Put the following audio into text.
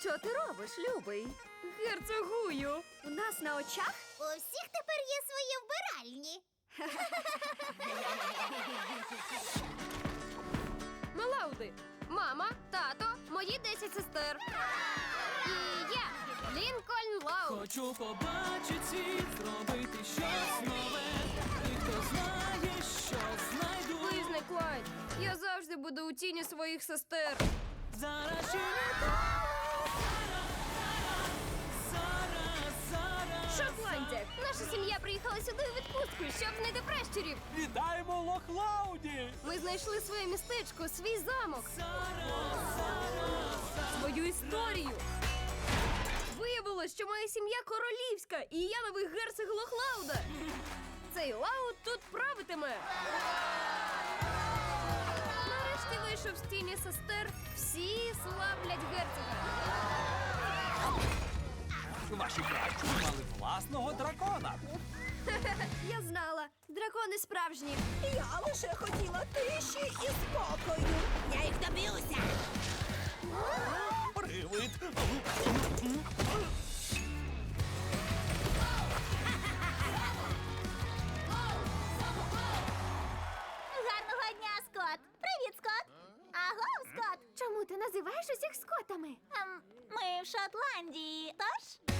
Що ти робиш, любий? Герцогую. У нас на очах? У всіх тепер є свої вбиральні. Мелауди. Мама, тато, мої 10 сестер. І я, Лінкольн Лауд. Хочу побачити світ, зробити щось нове. І хто знає, що знайду. Визнай, Клайд, я завжди буду у тіні своїх сестер. Зараз ще не так. Сім'я приїхала сюди у відпустку, щоб знайти пращурів. Вітаємо Лохлауді! Ми знайшли своє містечко, свій замок, свою історію. Виявилось, що моя сім'я королівська, і я новий герцог Лохлауда. Цей лауд тут правитиме. Нарешті вийшов з тіні сестер. Всі славлять герцога. Ваші кращі мали власного дракона. Я знала, дракони справжні. Я лише хотіла тиші і спокою. Я їх доб'юся. Привид. Гарного дня, Скот. Привіт, Скот. Агов, Скот. Чому ти називаєш усіх скотами? Ем, ми в Шотландії, тож?